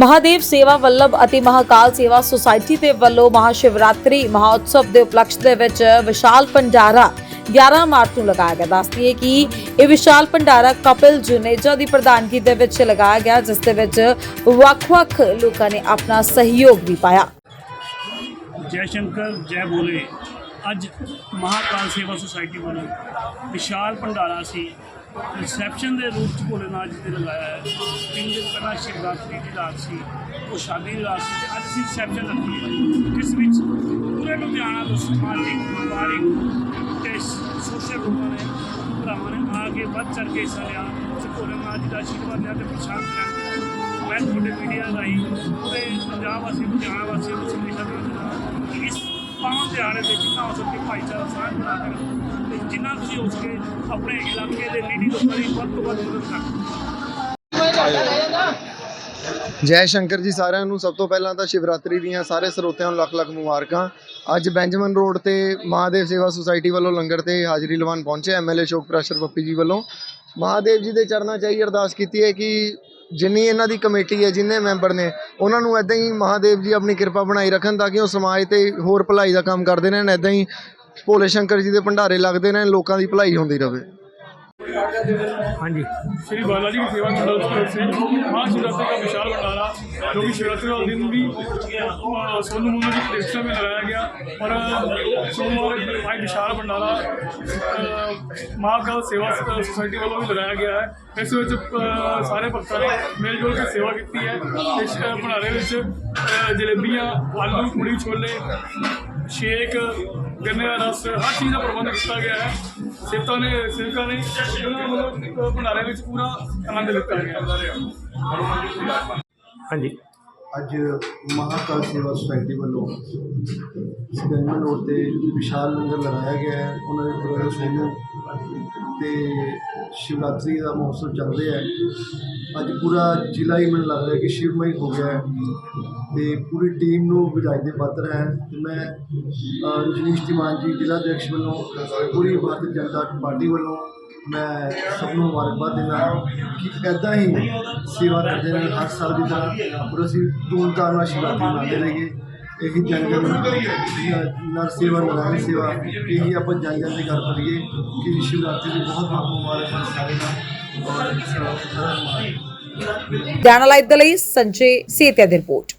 ਮਹਾਦੇਵ ਸੇਵਾ ਵੱਲਭ ਅਤੇ ਮਹਾਕਾਲ ਸੇਵਾ ਸੁਸਾਇਟੀ ਦੇ ਵੱਲੋਂ ਮਹਾਸ਼ਿਵਰਾਤਰੀ ਮਹਾਉਤਸਵ ਦੇ ਉਪਲਕਸ਼ ਦੇ ਵਿੱਚ ਵਿਸ਼ਾਲ ਭੰਡਾਰਾ 11 ਮਾਰਚ ਨੂੰ ਲਗਾਇਆ ਗਿਆ। ਦੱਸਦੀ ਹੈ ਕਿ ਇਹ ਵਿਸ਼ਾਲ ਭੰਡਾਰਾ ਕਪਿਲ ਜੁਨੇਜਾ ਦੀ ਪ੍ਰਧਾਨਗੀ ਦੇ ਵਿੱਚ ਲਗਾਇਆ ਗਿਆ, ਜਿਸ ਦੇ ਵਿੱਚ ਵੱਖ-ਵੱਖ ਲੋਕਾਂ ਨੇ ਆਪਣਾ ਸਹਿਯੋਗ ਵੀ ਪਾਇਆ। ਜੈ ਸ਼ੰਕਰ, ਜੈ ਬੋਲੇ। ਅੱਜ ਮਹਾਕਾਲ ਸੇਵਾ ਸੁਸਾਇਟੀ ਵੱਲੋਂ ਵਿਸ਼ਾਲ ਭੰਡਾਰਾ ਸੀ। ਰਿਸੈਪਸ਼ਨ ਦੇ ਰੂਪ ਚ ਭੋਲੇਨਾਥ ਜੀ ਨੇ ਲਗਾਇਆ ਹੈ। ਤਿੰਨ ਦਿਨ ਪਹਿਲਾਂ ਸ਼ਿਵਰਾਤਰੀ ਦੀ ਰਾਤ ਸੀ। ਉਹ ਸ਼ਾਦੀ ਦੀ ਰਾਤ ਸੀ ਤੇ ਅੱਜ ਅਸੀਂ ਰਿਸੈਪਸ਼ਨ ਰੱਖੀ ਹੈ। ਜਿਸ ਵਿੱਚ ਪੂਰੇ ਲੁਧਿਆਣਾ ਤੋਂ ਸਮਾਜਿਕ ਵਪਾਰਿਕ ਤੇ ਸੋਸ਼ਲ ਲੋਕਾਂ ਨੇ ਭਰਾਵਾਂ ਨੇ ਆ ਕੇ ਵੱਧ ਚੜ ਕੇ ਹਿੱਸਾ ਲਿਆ। ਤੇ ਭੋਲੇਨਾਥ ਜੀ ਦਾ ਆਸ਼ੀਰਵਾਦ ਲਿਆ ਤੇ ਪ੍ਰਸ਼ਾਦ ਲੈਣ ਮੈਂ ਤੁਹਾਡੇ ਮੀਡੀਆ ਰਾਹੀਂ ਪੂਰੇ ਪੰਜਾਬ ਵਾਸੀ ਲੁਧਿਆਣਾ ਵਾਸੀ ਨੂੰ ਸੰਦੇਸ਼ਾ ਦੇਣਾ ਇਸ ਪਾਵਨ ਦਿਹਾੜੇ ਦੇ ਜਿੰਨਾ ਹੋ ਸਕੇ ਭਾਈਚਾਰਾ ਸਾਂਝ ਬਣਾ ਕੇ ਜਿੰਨਾ ਤੁਸੀਂ ਹੋ ਸਕੇ ਆਪਣੇ ਇਲਾਕੇ ਦੇ ਨੀਡੀ ਲੋਕਾਂ ਦੀ ਵੱਧ ਤੋਂ ਵੱਧ ਮਦਦ ਕਰੋ ਜੈ ਸ਼ੰਕਰ ਜੀ ਸਾਰਿਆਂ ਨੂੰ। ਸਭ ਤੋਂ ਪਹਿਲਾਂ ਤਾਂ ਸ਼ਿਵਰਾਤਰੀ ਦੀਆਂ ਸਾਰੇ ਸਰੋਤਿਆਂ ਨੂੰ ਲੱਖ ਲੱਖ ਮੁਬਾਰਕਾਂ। ਅੱਜ ਬੈਂਜਮਨ ਰੋਡ ਤੇ ਮਹਾਦੇਵ ਸੇਵਾ ਸੁਸਾਇਟੀ ਵੱਲੋਂ ਲੰਗਰ ਤੇ ਹਾਜ਼ਰੀ ਲਵਾਉਣ ਪਹੁੰਚੇ ਐਮਐਲਏ ਸ਼ੋਕ ਪ੍ਰੈਸ਼ਰ ਪੱਪੀ ਜੀ ਵੱਲੋਂ। ਮਹਾਦੇਵ ਜੀ ਦੇ ਚਰਨਾਂ 'ਚ ਇਹੀ ਅਰਦਾਸ ਕੀਤੀ ਹੈ ਕਿ ਜਿੰਨੀ ਇਹਨਾਂ ਦੀ ਕਮੇਟੀ ਹੈ, ਜਿੰਨੇ ਮੈਂਬਰ ਨੇ, ਉਹਨਾਂ ਨੂੰ ਐਦਾਂ ਹੀ ਮਹਾਦੇਵ ਜੀ ਆਪਣੀ ਕਿਰਪਾ ਬਣਾਈ ਰੱਖਣ ਤਾਂ ਕਿ ਉਹ ਸਮਾਜ ਤੇ ਹੋਰ ਭਲਾਈ ਦਾ ਕੰਮ ਕਰਦੇ ਰਹਿਣ ਐਦਾਂ ਹੀ ਭੋਲੇ ਸ਼ੰਕਰ ਜੀ ਦੇ ਭੰਡਾਰੇ ਲੱਗਦੇ ਰਹਿਣ ਲੋਕਾਂ ਦੀ ਭਲਾਈ ਹੁੰਦੀ ਰਹੇ श्री बालाजी की सेवा मंडल की ओर से महाशिवरात्रि का विशाल भंडारा जो कि शिवरात्रि वाले दिन भी अ, सोनू मोनू की प्रतिष्ठा में लगाया गया और अ, सोमवार भाई विशाल भंडारा अ, महाकाल सेवा सोसाइटी वालों भी लगाया गया है ਇਸ ਵਿੱਚ ਅ, ਸਾਰੇ ਭਗਤਾਂ ਨੇ ਮਿਲ ਜੁਲ ਕੇ ਸੇਵਾ ਕੀਤੀ ਹੈ ਤੇ ਸ਼- ਭੰਡਾਰੇ ਵਿੱਚ ਅ, ਜਲੇਬੀਆਂ ਆਲੂ ਪੂੜੀ ਛੋਲੇ ਸ਼ੇਕ ਗੰਨੇ ਦਾ ਰਸ, ਹਰ ਚੀਜ਼ ਦਾ ਪ੍ਰਬੰਧ ਕੀਤਾ ਗਿਆ ਹੈ। ਸੇਵਕਾਂ ਨੇ ਸੇਵਕਾਂ ਨੇ ਇਹਨਾਂ ਵੱਲੋਂ ਭੰਡਾਰੇ ਵਿੱਚ ਪੂਰਾ ਆਨੰਦ ਲਿੱਤਾ ਗਿਆ। ਹਾਂਜੀ। ਅੱਜ ਮਹਾਕਾਲ ਸੇਵਾ ਸੁਸਾਇਟੀ ਵੱਲੋਂ ਸਪੈਨਲ ਰੋਡ ਤੇ ਵਿਸ਼ਾਲ ਲੰਗਰ ਲਗਾਇਆ ਗਿਆ ਹੈ। ਉਹਨਾਂ ਦੇ ਪ੍ਰੋਗਰਾਮ ਸੋਨੂੰ ਤੇ ਸ਼ਿਵਰਾਤਰੀ ਦਾ ਮਹੋਤਸਵ ਚੱਲ ਰਿਹਾ ਹੈ। ਅੱਜ ਪੂਰਾ ਜ਼ਿਲ੍ਹਾ ਹੀ ਮੈਨੂੰ ਲੱਗ ਰਿਹਾ ਕਿ ਸ਼ਿਵਮਈ ਹੋ ਗਿਆ ਹੈ ਤੇ ਪੂਰੀ ਟੀਮ ਨੂੰ ਵਧਾਈ ਦੇ ਪਾਤਰ ਹੈ। ਤੇ ਮੈਂ ਅ, ਰਜਨੀਸ਼ ਤਿਮਾਨ ਜੀ ਜ਼ਿਲ੍ਹਾ ਅਧਿਕਸ਼ ਵੱਲੋਂ ਪੂਰੀ ਭਾਰਤੀ ਜਨਤਾ ਪਾਰਟੀ ਵੱਲੋਂ ਮੈਂ ਸਭ ਨੂੰ ਮੁਬਾਰਕਬਾਦ ਦਿੰਦਾ ਕਿ ਇੱਦਾਂ ਹੀ ਸੇਵਾ ਕਰਦੇ ਰਹਿਣ ਹਰ ਸਾਲ ਦੀ ਤਰ੍ਹਾਂ। ਔਰ ਅਸੀਂ ਧੂਮਧਾਮ ਨਾਲ ਸ਼ਿਵਰਾਤਰੀ ਮਨਾਉਂਦੇ ਰਹੀਏ। ਇਹੀ ਜਨ ਜਨ ਨਰ ਸੇਵਾ ਨਾਰਾਇਣ ਸੇਵਾ। ਇਹੀ ਆਪਾਂ ਜਨ ਜਨ ਦੇ ਕਰ ਕਰੀਏ ਕਿ ਸ਼ਿਵਰਾਤਰੀ ਦੀ ਬਹੁਤ ਬਹੁਤ ਮੁਬਾਰਕਾਂ ਸਾਰੇ ਨੂੰ ਔਰ ਸਾਰਾ ਦੇ ਲਈ ਸੰਜੇ ਸੇਤਿਆ ਦੀ ਰਿਪੋਰਟ।